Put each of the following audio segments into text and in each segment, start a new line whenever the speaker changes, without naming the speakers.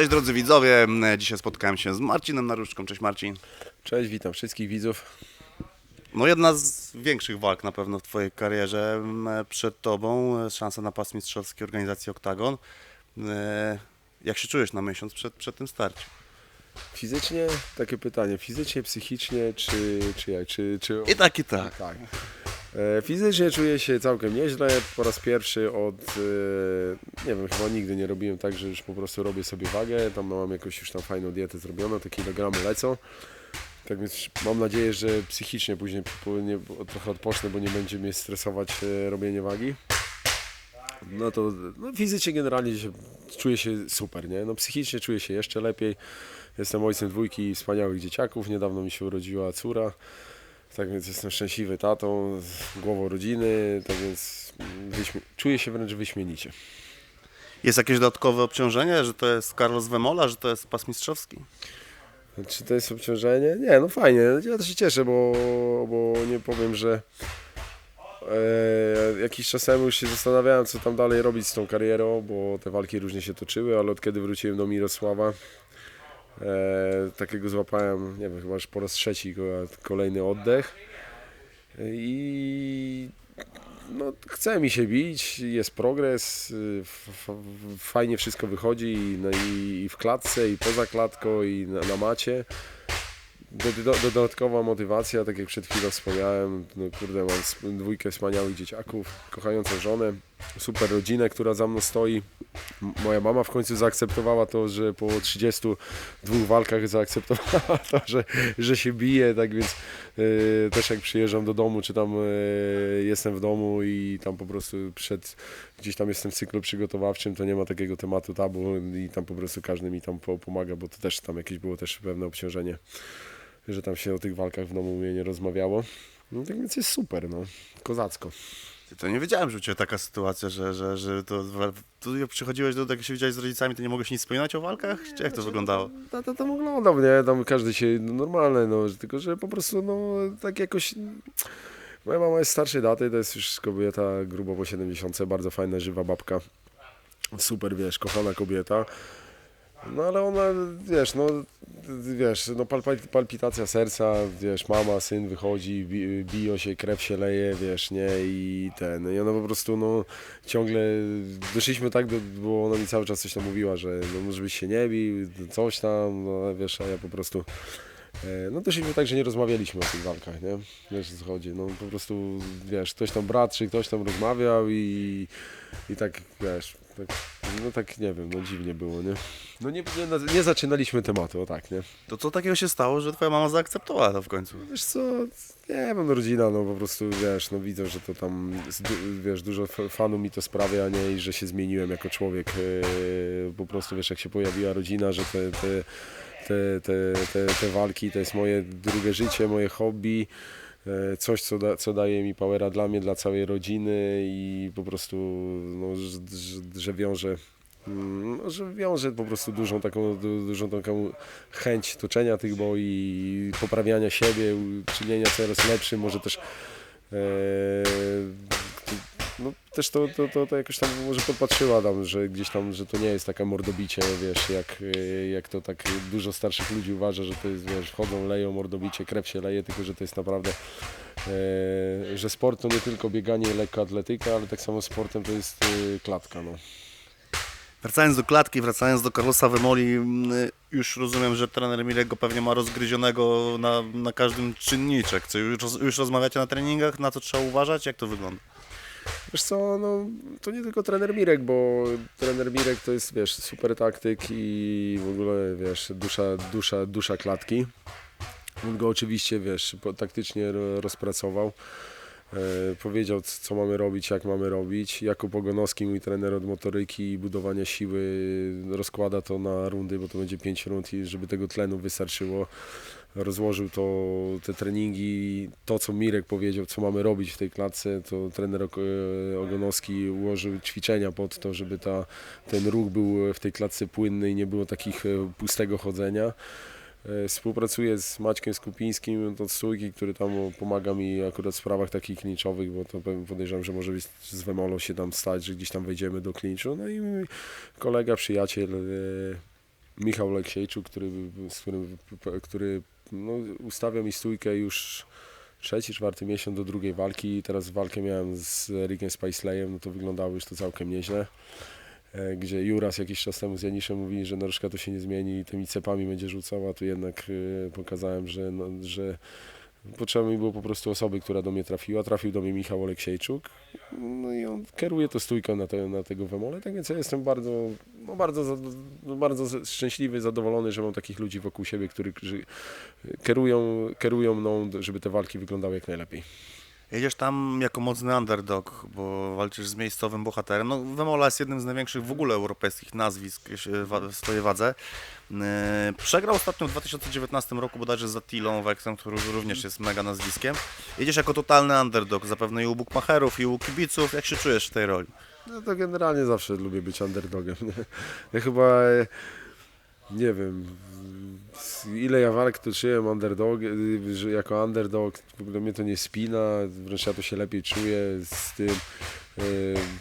Cześć drodzy widzowie, dzisiaj spotkałem się z Marcinem Naruszką. Cześć Marcin.
Cześć, witam wszystkich widzów.
No jedna z większych walk na pewno w Twojej karierze m, przed Tobą, e, szansa na pas mistrzowski organizacji Oktagon. E, Jak się czujesz na miesiąc przed, przed tym starciem?
Fizycznie, takie pytanie, fizycznie, psychicznie, czy, czy jak, czy... czy...
I tak i tak.
Tak. E, Fizycznie czuję się całkiem nieźle. Po raz pierwszy od, e, nie wiem, chyba nigdy nie robiłem tak, że już po prostu robię sobie wagę. Tam mam jakąś już tam fajną dietę zrobioną, te kilogramy lecą. Tak więc mam nadzieję, że psychicznie później nie, trochę odpocznę, bo nie będzie mnie stresować e, robienie wagi. No to no fizycznie generalnie czuję się super, nie? No psychicznie czuję się jeszcze lepiej. Jestem ojcem dwójki wspaniałych dzieciaków. Niedawno mi się urodziła córa. Tak więc jestem szczęśliwy tatą, z głową rodziny, tak więc czuję się wręcz wyśmienicie.
Jest jakieś dodatkowe obciążenie, że to jest Carlos Vemola, że to jest pas mistrzowski?
Czy to jest obciążenie? Nie, no fajnie. Ja też się cieszę, bo, bo nie powiem, że e, jakiś czas temu już się zastanawiałem, co tam dalej robić z tą karierą, bo te walki różnie się toczyły, ale od kiedy wróciłem do Mirosława, e, takiego złapałem, nie wiem, chyba już po raz trzeci ko- kolejny oddech. I no, chce mi się bić, jest progres, fajnie wszystko wychodzi no, i, i w klatce, i poza klatką, i na, na macie. Do, do, dodatkowa motywacja, tak jak przed chwilą wspomniałem, no kurde, mam dwójkę wspaniałych dzieciaków, kochającą żonę, super rodzinę, która za mną stoi. Moja mama w końcu zaakceptowała to, że po 32 walkach zaakceptowała to, że, że się bije, tak więc e, też jak przyjeżdżam do domu, czy tam e, jestem w domu i tam po prostu przed, gdzieś tam jestem w cyklu przygotowawczym, to nie ma takiego tematu tabu i tam po prostu każdy mi tam po- pomaga, bo to też tam jakieś było też pewne obciążenie, że tam się o tych walkach w domu mnie nie rozmawiało. No tak więc jest super, no, kozacko.
To nie wiedziałem, że u Ciebie taka sytuacja, że, że, że to, tu jak przychodziłeś do jak się widziałeś z rodzicami, to nie mogłeś nic wspominać o walkach? Czy jak to wyglądało?
No to tam oglądam, nie? Tam każdy się, no normalne, no, tylko że po prostu, no, tak jakoś... Moja mama jest starszej daty, to jest już kobieta grubo po 70, bardzo fajna, żywa babka. Super, wiesz, kochana kobieta. No ale ona, wiesz, no, wiesz, no palpitacja serca, wiesz, mama, syn wychodzi, bi, biją się, krew się leje, wiesz, nie, i ten, i ona po prostu, no, ciągle, doszliśmy tak, bo ona mi cały czas coś tam mówiła, że no, może byś się nie bił, coś tam, no, wiesz, a ja po prostu, e, no doszliśmy tak, że nie rozmawialiśmy o tych walkach, nie, wiesz, co chodzi, no, po prostu, wiesz, ktoś tam brat, czy ktoś tam rozmawiał i, i tak, wiesz, tak, no tak, nie wiem, no dziwnie było, nie, no nie, nie, nie zaczynaliśmy tematu, o tak, nie.
To co takiego się stało, że Twoja mama zaakceptowała to w końcu?
Wiesz co, nie wiem, no rodzina, no po prostu, wiesz, no widzę, że to tam, wiesz, dużo fanu mi to sprawia, nie, i że się zmieniłem jako człowiek, e, po prostu, wiesz, jak się pojawiła rodzina, że te, te, te, te, te, te walki to jest moje drugie życie, moje hobby, coś, co, da, co daje mi powera dla mnie, dla całej rodziny i po prostu, no, że, że, że wiąże Mm, No, że wiąże po prostu dużą taką, du- dużą taką chęć toczenia tych boi, poprawiania siebie, czynienia coraz lepszym, może też e, no, też to, to, to, to jakoś tam może podpatrzyła tam, że gdzieś tam, że to nie jest taka mordobicie, wiesz, jak, e, jak to tak dużo starszych ludzi uważa, że to jest, wiesz, wchodzą, leją mordobicie, krew się leje, tylko że to jest naprawdę e, że sport to nie tylko bieganie lekka atletyka, ale tak samo sportem to jest e, klatka, no.
Wracając do klatki, wracając do Carlosa Wemoli, już rozumiem, że trener Mirek pewnie ma rozgryzionego na, na każdym czynniczek. Co, już, już rozmawiacie na treningach, na co trzeba uważać? Jak to wygląda?
Wiesz co, no to nie tylko trener Mirek, bo trener Mirek to jest, wiesz, super taktyk i w ogóle, wiesz, dusza, dusza, dusza klatki. On go oczywiście, wiesz, taktycznie ro- rozpracował. E, powiedział, co mamy robić, jak mamy robić. Jakub Ogonowski, mój trener od motoryki i budowania siły, rozkłada to na rundy, bo to będzie 5 rund i żeby tego tlenu wystarczyło. Rozłożył to, te treningi, to co Mirek powiedział, co mamy robić w tej klatce, to trener e, Ogonowski ułożył ćwiczenia pod to, żeby ta, ten ruch był w tej klatce płynny i nie było takich e, pustego chodzenia. E, Współpracuję z Maćkiem Skupińskim od Stójki, który tam pomaga mi akurat w sprawach takich klinczowych, bo to podejrzewam, że może być z Wemolą się tam stać, że gdzieś tam wejdziemy do klinczu. No i kolega, przyjaciel Michał Leksiejczuk, który, z którym, który no, ustawia mi stójkę już trzeci, czwarty miesiąc do drugiej walki. Teraz walkę miałem z Rickiem Spiceleyem, no to wyglądało już to całkiem nieźle. E, Gdzie Juras jakiś czas temu z Janiszem mówi, że Norszka to się nie zmieni i tymi cepami będzie rzucał, a tu jednak e, pokazałem, że, no, że potrzeba mi było po prostu osoby, która do mnie trafiła. Trafił do mnie Michał Oleksiejczuk. No i on kieruje to stójką na, te, na tego Wemole, tak więc ja jestem bardzo, no bardzo, no bardzo szczęśliwy, zadowolony, że mam takich ludzi wokół siebie, którzy kierują, kierują mną, żeby te walki wyglądały jak najlepiej.
Jedziesz tam jako mocny underdog, bo walczysz z miejscowym bohaterem. No, Wemola jest jednym z największych w ogóle europejskich nazwisk w swojej wadze. E, Przegrał ostatnio w 2019 roku bodajże z Attilą Weksem, który również jest mega nazwiskiem. Jedziesz jako totalny underdog, zapewne i u bookmacherów, i u kibiców. Jak się czujesz w tej roli?
No to generalnie zawsze lubię być underdogiem. Nie? Ja chyba e, nie wiem, ile ja walk toczyłem underdog, y, jako underdog w ogóle mnie to nie spina, wręcz ja to się lepiej czuję z tym. e,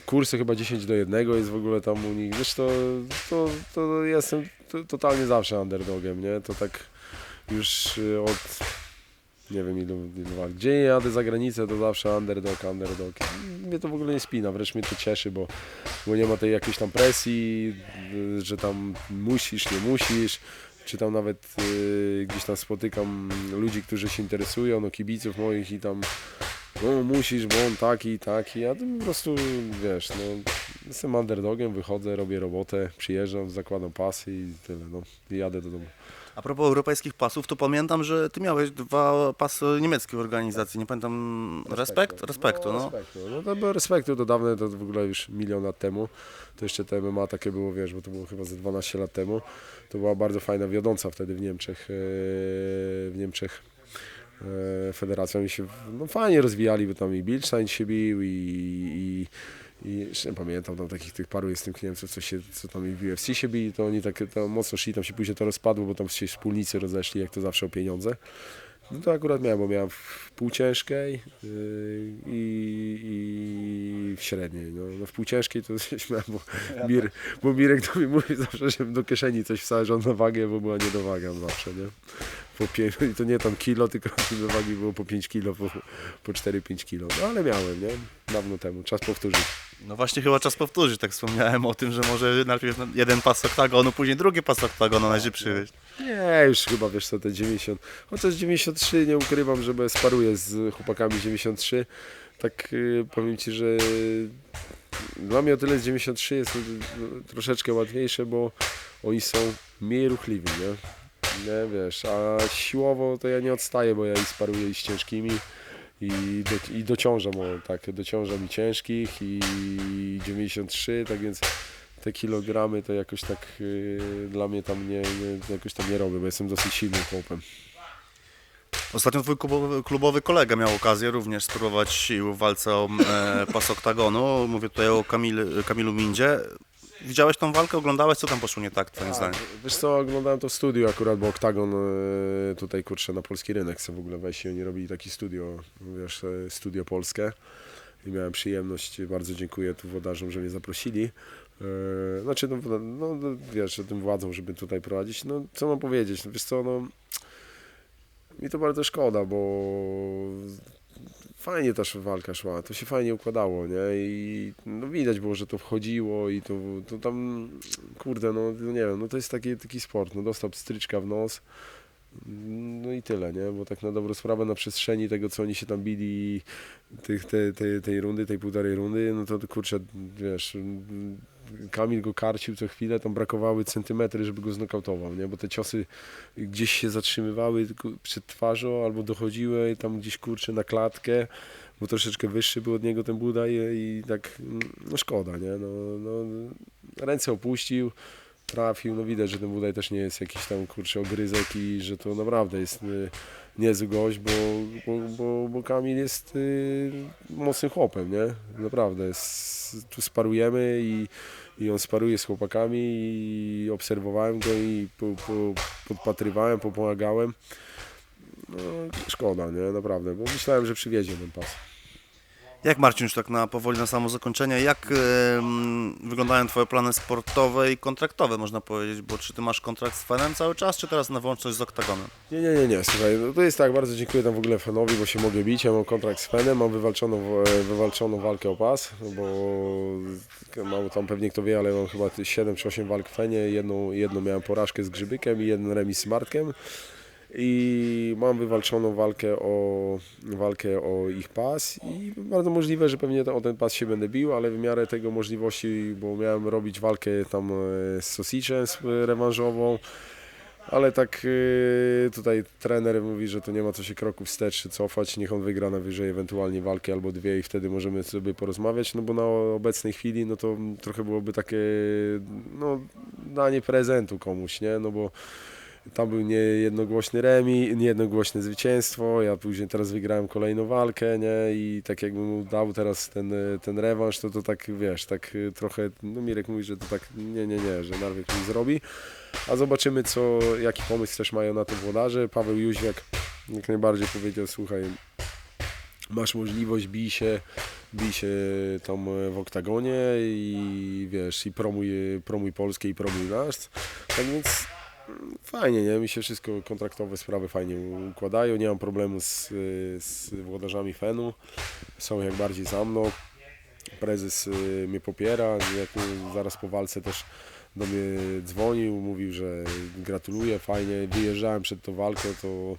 Kursy chyba 10 do 1 jest w ogóle tam u nich. Wiesz, to, to, jestem to, totalnie zawsze underdogiem, nie? To tak już y, od nie wiem ilu, ilu walk. Gdzie jadę za granicę, to zawsze underdog, underdog. Mnie to w ogóle nie spina, wręcz mnie to cieszy, bo, bo nie ma tej jakiejś tam presji, y, że tam musisz, nie musisz. Czy tam nawet y, gdzieś tam spotykam ludzi, którzy się interesują, no kibiców moich i tam no musisz, bo on taki, taki, a to po prostu wiesz, no jestem underdogiem, wychodzę, robię robotę, przyjeżdżam, zakładam pasy i tyle, no i jadę do domu.
A propos europejskich pasów, to pamiętam, że ty miałeś dwa pasy niemieckiej organizacji. Nie pamiętam. Respekt? Respektu, no.
Respektu. No to respektu to dawne, to w ogóle już milion lat temu. To jeszcze te MMA takie było, wiesz, bo to było chyba ze 12 lat temu. To była bardzo fajna wiodąca wtedy w Niemczech. e, W Niemczech e, federacja. Oni się no, fajnie rozwijali, bo tam i Bilstein się bił i, i i jeszcze nie pamiętam tam takich tych paru jest tych Niemców, co, się, co tam i w UFC się bili, to oni tak to mocno szli, tam się później to rozpadło, bo tam się wspólnicy rozeszli, jak to zawsze o pieniądze. No to akurat miałem, bo miałem w półciężkiej yy, i, i w średniej. No, no w półciężkiej to śmiałem, bo, Mir, bo Mirek do mnie mówi zawsze, żebym do kieszeni coś wsadzał na wagę, bo była niedowaga zawsze, nie? Po pięć, to nie tam kilo, tylko wagi było po 5 kilo, po, po 4-5 kilo. No ale miałem, nie? Dawno temu, czas powtórzyć.
No właśnie chyba czas powtórzyć, tak wspomniałem o tym, że może najpierw jeden pas oktagonu, później drugi pas oktagonu najszybszy wyjść.
Nie, już chyba wiesz co, te 90. Chociaż 93 nie ukrywam, że sparuję z chłopakami 93. Tak y, powiem ci, że dla mnie o tyle z 93 jest y, y, troszeczkę łatwiejsze, bo oni są mniej ruchliwi, nie? Nie wiesz, a siłowo to ja nie odstaję, bo ja i sparuję i z ciężkimi i, do, i dociążam, o, tak, dociążam i ciężkich i 93, tak więc te kilogramy to jakoś tak yy, dla mnie tam nie, nie, jakoś tam nie robię, bo jestem dosyć silnym chłopem.
Ostatnio twój klubowy, klubowy kolega miał okazję również spróbować sił w walce o e, pas oktagonu. Mówię tutaj o Kamil, Kamilu Mindzie. Widziałeś tą walkę, oglądałeś? Co tam poszło nie tak, twoim zdaniem?
Wiesz co, oglądałem to w studiu akurat, bo Oktagon e, tutaj kurczę na polski rynek chce w ogóle wejść i oni robili taki studio, wiesz, e, studio polskie i miałem przyjemność, bardzo dziękuję tu wodarzom, że mnie zaprosili. E, Znaczy, no, no, no wiesz, tym władzom, żeby tutaj prowadzić. No, co mam powiedzieć, no, wiesz co, no, mi to bardzo szkoda, bo fajnie ta walka szła, to się fajnie układało, nie? I no widać było, że to wchodziło i to, to tam, kurde, no nie wiem, no to jest taki, taki sport, no dostał stryczka w nos, no i tyle, nie? Bo tak na dobrą sprawę na przestrzeni tego, co oni się tam bili, tych, te, te, tej rundy, tej półtorej rundy, no to kurczę, wiesz, Kamil go karcił co chwilę, tam brakowały centymetry, żeby go znokautował, nie? Bo te ciosy gdzieś się zatrzymywały przed twarzą albo dochodziły tam gdzieś kurczę na klatkę, bo troszeczkę wyższy był od niego ten Budaj i tak, no szkoda, nie? No, no, ręce opuścił, trafił, no widać, że ten Budaj też nie jest jakiś tam kurczę ogryzek i że to naprawdę jest y, niezły gość, bo, bo, bo, bo Kamil jest y, mocnym chłopem, nie? Naprawdę, tu sparujemy i, i on sparuje z chłopakami i obserwowałem go i po, po, podpatrywałem, pomagałem. No, szkoda, nie? Naprawdę, bo myślałem, że przywiezie ten pas.
Jak Marcin, już tak na powoli na samo zakończenie, jak em, wyglądają Twoje plany sportowe i kontraktowe, można powiedzieć, bo czy Ty masz kontrakt z Fenem cały czas, czy teraz na wyłączność z Oktagonem?
Nie, nie, nie, nie, słuchaj, no to jest tak, bardzo dziękuję tam w ogóle Fenowi, bo się mogę bić, ja mam kontrakt z Fenem, mam wywalczoną, e, wywalczoną walkę o pas, no bo mam tam pewnie kto wie, ale mam chyba 7 czy 8 walk w Fenie, jedną, jedną miałem porażkę z Grzybykiem i jeden remis z Martkiem i mam wywalczoną walkę o, walkę o ich pas i bardzo możliwe, że pewnie o ten pas się będę bił, ale w miarę tego możliwości, bo miałem robić walkę tam e, z Sosiczem z- rewanżową, ale tak yy, tutaj trener mówi, że to nie ma co się kroku wstecz czy cofać, niech on wygra najwyżej ewentualnie walkę albo dwie i wtedy możemy sobie porozmawiać, no bo na obecnej chwili no to trochę byłoby takie no danie prezentu komuś, nie, no bo tam był niejednogłośny remi, niejednogłośne zwycięstwo, ja później teraz wygrałem kolejną walkę, nie, i tak jakbym mu dał teraz ten, ten rewanż, to to tak, wiesz, tak y, trochę, no Mirek mówi, że to tak, nie, nie, nie, że Narwiek mi zrobi, a zobaczymy, co, jaki pomysł też mają na to włodarze. Paweł Jóźwiak jak najbardziej powiedział, słuchaj, masz możliwość, bij się, bij się tam w oktagonie i wiesz, i promuj, promuj Polskę i promuj nas. Tak więc fajnie, nie? Mi się wszystko kontraktowe sprawy fajnie układają, nie mam problemu z, z włodarzami Fenu, są jak bardziej za mną. Prezes y, mnie popiera, jak y, zaraz po walce też do mnie dzwonił, mówił, że gratuluje, fajnie, wyjeżdżałem przed tą walką, to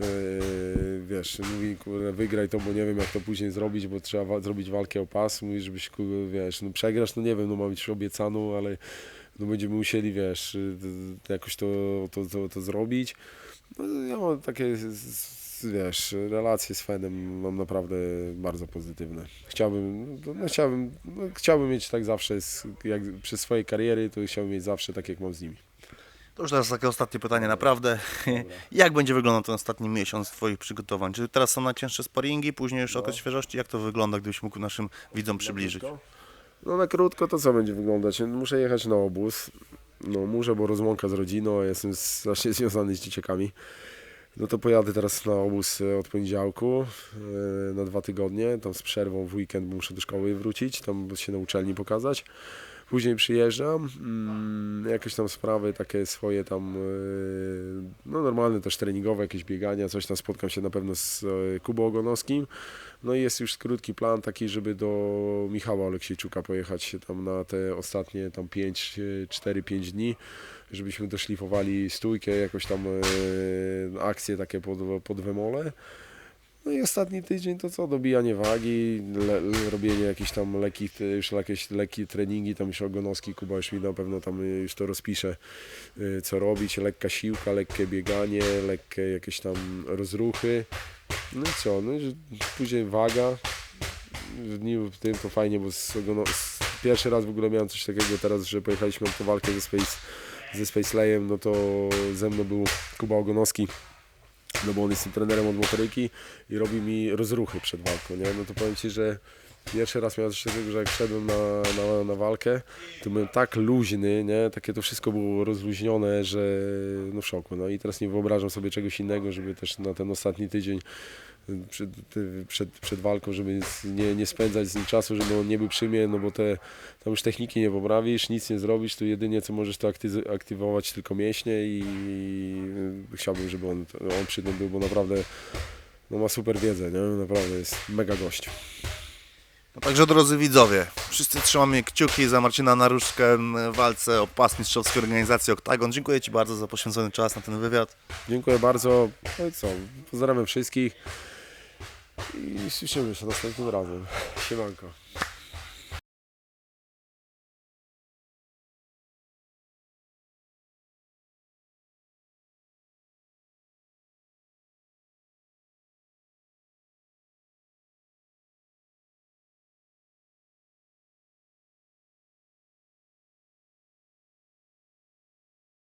yy, wiesz, mówi, kurde, wygraj to, bo nie wiem jak to później zrobić, bo trzeba wa- zrobić walkę o pas, mówi, żebyś, wiesz, no przegrasz, no nie wiem, no ma być obiecaną, ale no będziemy musieli, wiesz, y, y, jakoś to, to, to, to zrobić. No, ja mam takie, wiesz, relacje z Fenem mam naprawdę bardzo pozytywne. Chciałbym, no, chciałbym, no, chciałbym mieć tak zawsze, jak przez swoje kariery, to chciałbym mieć zawsze tak, jak mam z nimi.
To już teraz takie ostatnie pytanie, naprawdę. Jak będzie wyglądał ten ostatni miesiąc Twoich przygotowań? Czy teraz są najcięższe sparingi, później już okres świeżości? Jak to wygląda, gdybyś mógł naszym widzom przybliżyć?
No na krótko to co będzie wyglądać? Muszę jechać na obóz. No muszę, bo rozłąka z rodziną, jestem strasznie związany z dzieciakami. No to pojadę teraz na obóz e, od poniedziałku e, na dwa tygodnie, tam z przerwą w weekend muszę do szkoły wrócić, tam się na uczelni pokazać. Później przyjeżdżam, mm, jakieś tam sprawy takie swoje tam, e, no normalne też treningowe, jakieś biegania, coś tam spotkam się na pewno z Kubą Ogonowskim. No i jest już krótki plan taki, żeby do Michała Oleksiejczuka pojechać tam na te ostatnie tam 5, 4-5 dni, żebyśmy doszlifowali stójkę, jakoś tam e, akcje takie pod, pod wemole. No i ostatni tydzień to co? Dobijanie wagi, le, robienie jakichś tam lekkich, już jakieś lekkie treningi, tam już Ogonowski, Kuba już mi na pewno tam y, już to rozpisze, y, co robić, lekka siłka, lekkie bieganie, lekkie jakieś tam rozruchy. No i co, no i później waga, w dniu w tym to fajnie, bo z, Ogono- pierwszy raz w ogóle miałem coś takiego teraz, że pojechaliśmy tą walkę ze Space, ze Space Layem, no to ze mną był Kuba Ogonowski, no bo on jest tym trenerem od motoryki i robi mi rozruchy przed walką, nie? No to powiem Ci, że pierwszy raz miałem coś takiego, że jak szedłem na, na, na walkę, to byłem tak luźny, nie? Takie to wszystko było rozluźnione, że no w szoku. No i teraz nie wyobrażam sobie czegoś innego, żeby też na ten ostatni tydzień przed, przed, przed walką, żeby nie, nie spędzać z nim czasu, żeby on nie był przy mnie, no bo te, tam już techniki nie poprawisz, nic nie zrobisz, to jedynie co możesz to aktyz- aktywować tylko mięśnie i, i chciałbym, żeby on, on przy tym był, bo naprawdę no ma super wiedzę, nie? naprawdę jest mega gość.
No także drodzy widzowie, wszyscy trzymamy kciuki za Marcina Naruszkę w walce o pas mistrzowskiej organizacji Oktagon. Dziękuję Ci bardzo za poświęcony czas na ten wywiad.
Dziękuję bardzo, no i co, pozdrawiam wszystkich i słyszymy się następnym razem. Siemanko.